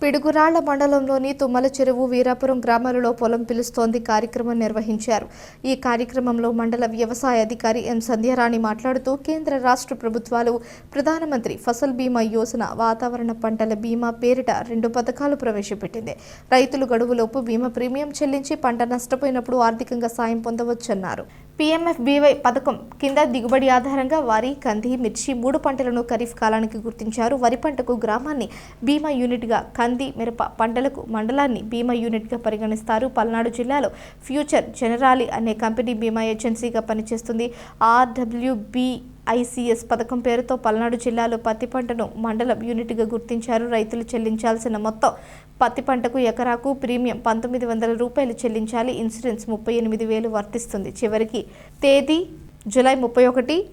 పిడుగురాళ్ళ మండలంలోని తుమ్మల చెరువు వీరాపురం గ్రామాలలో పొలం పిలుస్తోంది కార్యక్రమం నిర్వహించారు. ఈ కార్యక్రమంలో మండల వ్యవసాయ అధికారి ఎం సంధ్యారాణి మాట్లాడుతూ కేంద్ర రాష్ట్ర ప్రభుత్వాలు ప్రధానమంత్రి ఫసల్ బీమా యోజన వాతావరణ పంటల బీమా పేరిట రెండు పథకాలు ప్రవేశపెట్టింది. రైతులు గడువులోపు బీమా ప్రీమియం చెల్లించి పంట నష్టపోయినప్పుడు ఆర్థికంగా సాయం పొందవచ్చన్నారు. పీఎంఎఫ్బీవై పథకం కింద దిగుబడి ఆధారంగా వరి కంది మిర్చి మూడు పంటలను ఖరీఫ్ కాలానికి గుర్తించారు. వరి పంటకు గ్రామాన్ని బీమా యూనిట్గా కంది మిరప పంటలకు మండలాన్ని బీమా యూనిట్గా పరిగణిస్తారు. పల్నాడు జిల్లాలో ఫ్యూచర్ జనరాలి అనే కంపెనీ బీమా ఏజెన్సీగా పనిచేస్తుంది. ఆర్డబ్ల్యూబీ ఐసీఎస్ పథకం పేరుతో పల్నాడు జిల్లాలో పత్తి పంటను మండలం యూనిట్గా గుర్తించారు. రైతులు చెల్లించాల్సిన మొత్తం పత్తి పంటకు ఎకరాకు ప్రీమియం పంతొమ్మిది వందల రూపాయలు చెల్లించాలి. ఇన్సూరెన్స్ ముప్పై ఎనిమిది వేలు వర్తిస్తుంది. చివరికి తేదీ జూలై ముప్పై ఒకటి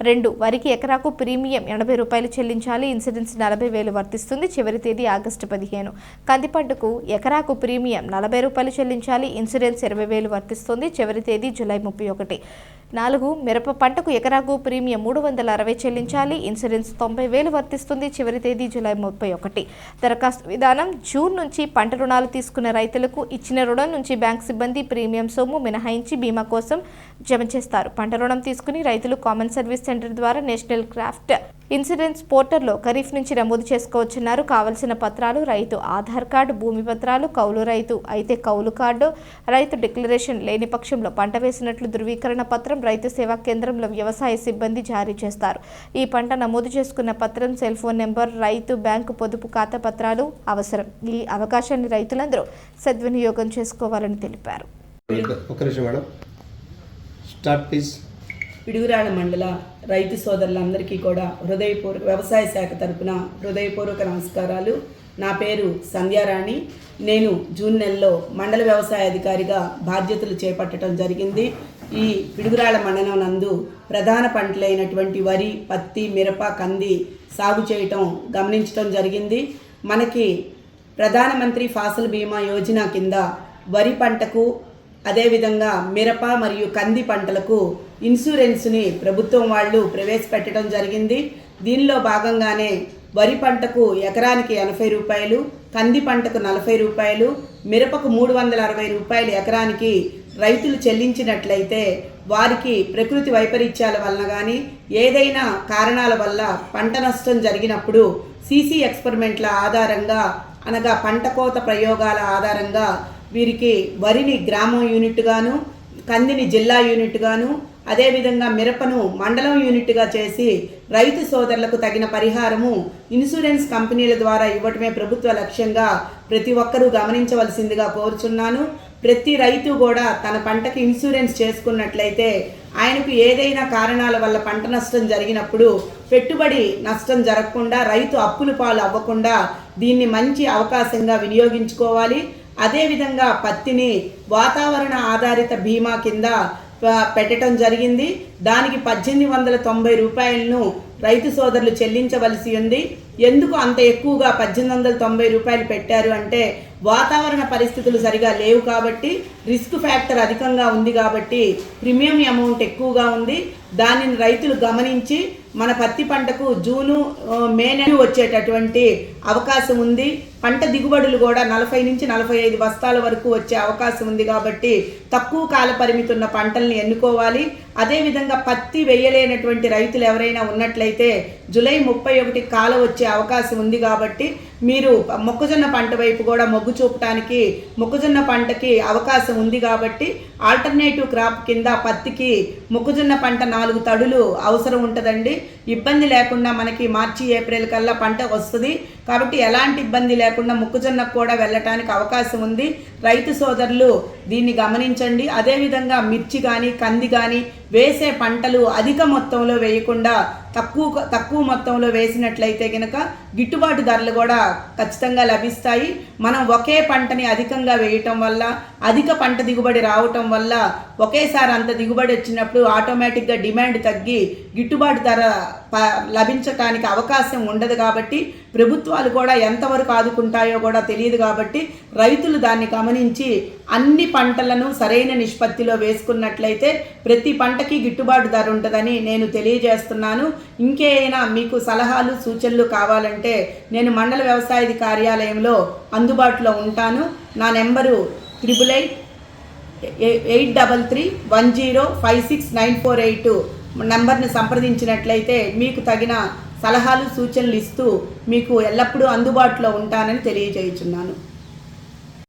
రెండు వరికి ఎకరాకు ప్రీమియం ఎనభై రూపాయలు చెల్లించాలి. ఇన్సూరెన్స్ నలభై వేలు వర్తిస్తుంది. చివరి తేదీ ఆగస్టు పదిహేను. కంది పంటకు ఎకరాకు ప్రీమియం నలభై రూపాయలు చెల్లించాలి. ఇన్సూరెన్స్ ఇరవై వేలు వర్తిస్తుంది. చివరి తేదీ జూలై ముప్పై ఒకటి. నాలుగు మిరప పంటకు ఎకరాకు ప్రీమియం మూడు వందల అరవై చెల్లించాలి. ఇన్సూరెన్స్ తొంభై వేలు వర్తిస్తుంది. చివరి తేదీ జూలై ముప్పై ఒకటి. దరఖాస్తు విధానం జూన్ నుంచి పంట రుణాలు తీసుకున్న రైతులకు ఇచ్చిన రుణం నుంచి బ్యాంక్ సిబ్బంది ప్రీమియం సొమ్ము మినహాయించి బీమా కోసం జమ చేస్తారు. పంట రుణం తీసుకుని రైతులు కామన్ సర్వీస్ సెంటర్ ద్వారా నేషనల్ క్రాఫ్ట్ ఇన్సూరెన్స్ పోర్టల్లో ఖరీఫ్ నుంచి నమోదు చేసుకోవచ్చున్నారు. కావలసిన పత్రాలు రైతు ఆధార్ కార్డు భూమి పత్రాలు కౌలు రైతు అయితే కౌలు కార్డు రైతు డిక్లరేషన్ లేని పక్షంలో పంట వేసినట్లు ధృవీకరణ పత్రం రైతు సేవా కేంద్రంలో వ్యవసాయ సిబ్బంది జారీ చేస్తారు. ఈ పంట నమోదు చేసుకున్న పత్రం సెల్ ఫోన్ నెంబర్ రైతు బ్యాంకు పొదుపు ఖాతా పత్రాలు అవసరం. ఈ అవకాశాన్ని రైతులందరూ సద్వినియోగం చేసుకోవాలని తెలిపారు. ఒక నిమిషం మేడం. Start please. పిడుగురాళ్ళ మండల రైతు సోదరులందరికీ కూడా హృదయపూర్వక వ్యవసాయ శాఖ తరపున హృదయపూర్వక నమస్కారాలు. నా పేరు సంధ్యారాణి. నేను జూన్ నెలలో మండల వ్యవసాయ అధికారిగా బాధ్యతలు చేపట్టడం జరిగింది. ఈ పిడుగురాళ్ళ మండలం నందు ప్రధాన పంటలైనటువంటి వరి పత్తి మిరప కంది సాగు చేయటం గమనించడం జరిగింది. మనకి ప్రధానమంత్రి ఫాసల్ బీమా యోజన కింద వరి పంటకు అదేవిధంగా మిరప మరియు కంది పంటలకు ఇన్సూరెన్స్ని ప్రభుత్వం వాళ్ళు ప్రవేశపెట్టడం జరిగింది. దీనిలో భాగంగానే వరి పంటకు ఎకరానికి ఎనభై రూపాయలు కంది పంటకు నలభై రూపాయలు మిరపకు మూడు వందల అరవై రూపాయలు ఎకరానికి రైతులు చెల్లించినట్లయితే వారికి ప్రకృతి వైపరీత్యాల వలన కానీ ఏదైనా కారణాల వల్ల పంట నష్టం జరిగినప్పుడు సీసీ ఎక్స్పెరిమెంట్ల ఆధారంగా అనగా పంట కోత ప్రయోగాల ఆధారంగా వీరికి వరిని గ్రామం యూనిట్గాను కందిని జిల్లా యూనిట్గాను అదేవిధంగా మిరపను మండలం యూనిట్గా చేసి రైతు సోదరులకు తగిన పరిహారము ఇన్సూరెన్స్ కంపెనీల ద్వారా ఇవ్వటమే ప్రభుత్వ లక్ష్యంగా ప్రతి ఒక్కరూ గమనించవలసిందిగా కోరుచున్నాను. ప్రతి రైతు కూడా తన పంటకి ఇన్సూరెన్స్ చేసుకున్నట్లయితే ఆయనకు ఏదైనా కారణాల వల్ల పంట నష్టం జరిగినప్పుడు పెట్టుబడి నష్టం జరగకుండా రైతు అప్పులు పాలు అవ్వకుండా దీన్ని మంచి అవకాశంగా వినియోగించుకోవాలి. అదేవిధంగా పత్తిని వాతావరణ ఆధారిత బీమా కింద పెట్టడం జరిగింది. దానికి పద్దెనిమిది వందల తొంభై రూపాయలను రైతు సోదరులు చెల్లించవలసి ఉంది. ఎందుకు అంత ఎక్కువగా పద్దెనిమిది వందల తొంభై రూపాయలు పెట్టారు అంటే వాతావరణ పరిస్థితులు సరిగా లేవు కాబట్టి రిస్క్ ఫ్యాక్టర్ అధికంగా ఉంది కాబట్టి ప్రీమియం అమౌంట్ ఎక్కువగా ఉంది. దానిని రైతులు గమనించి మన పత్తి పంటకు జూను మే నెల వచ్చేటటువంటి అవకాశం ఉంది. పంట దిగుబడులు కూడా నలభై నుంచి నలభై ఐదు బస్తాల వరకు వచ్చే అవకాశం ఉంది కాబట్టి తక్కువ కాల పరిమితి ఉన్న పంటల్ని ఎన్నుకోవాలి. అదేవిధంగా పత్తి వేయలేనటువంటి రైతులు ఎవరైనా ఉన్నట్లయితే జూలై ముప్పై ఒకటి కాల వచ్చే అవకాశం ఉంది కాబట్టి మీరు మొక్కజొన్న పంట వైపు కూడా మొగ్గు చూపడానికి మొక్కజొన్న పంటకి అవకాశం ఉంది కాబట్టి ఆల్టర్నేటివ్ క్రాప్ కింద పత్తికి మొక్కజొన్న పంట నాలుగు తడులు అవసరం ఉంటుందండి. ఇబ్బంది లేకుండా మనకి మార్చి ఏప్రిల్ కల్లా పంట వస్తుంది. కాబట్టి ఎలాంటి ఇబ్బంది లేకుండా మొక్కజొన్నకు కూడా వెళ్ళటానికి అవకాశం ఉంది. రైతు సోదరులు దీన్ని గమనించండి. అదేవిధంగా మిర్చి కానీ కంది కానీ వేసే పంటలు అధిక మొత్తంలో వేయకుండా తక్కువ తక్కువ మొత్తంలో వేసినట్లయితే కనుక గిట్టుబాటు ధరలు కూడా ఖచ్చితంగా లభిస్తాయి. మనం ఒకే పంటని అధికంగా వేయటం వల్ల అధిక పంట దిగుబడి రావటం వల్ల ఒకేసారి అంత దిగుబడి వచ్చినప్పుడు ఆటోమేటిక్గా డిమాండ్ తగ్గి గిట్టుబాటు ధర ప- లభించటానికి అవకాశం ఉండదు కాబట్టి ప్రభుత్వాలు కూడా ఎంతవరకు ఆదుకుంటాయో కూడా తెలియదు కాబట్టి రైతులు దాన్ని గమనించి అన్ని పంటలను సరైన నిష్పత్తిలో వేసుకున్నట్లయితే ప్రతి పంటకి గిట్టుబాటు ధర ఉంటుందని నేను తెలియజేస్తున్నాను. ఇంకేమైనా మీకు సలహాలు సూచనలు కావాలంటే అంటే నేను మండల వ్యవసాయ కార్యాలయంలో అందుబాటులో ఉంటాను. నా number triple eight eight double three one zero five six nine four eight నెంబర్ని సంప్రదించినట్లయితే మీకు తగిన సలహాలు సూచనలు ఇస్తూ మీకు ఎల్లప్పుడూ అందుబాటులో ఉంటానని తెలియజేయుచున్నాను.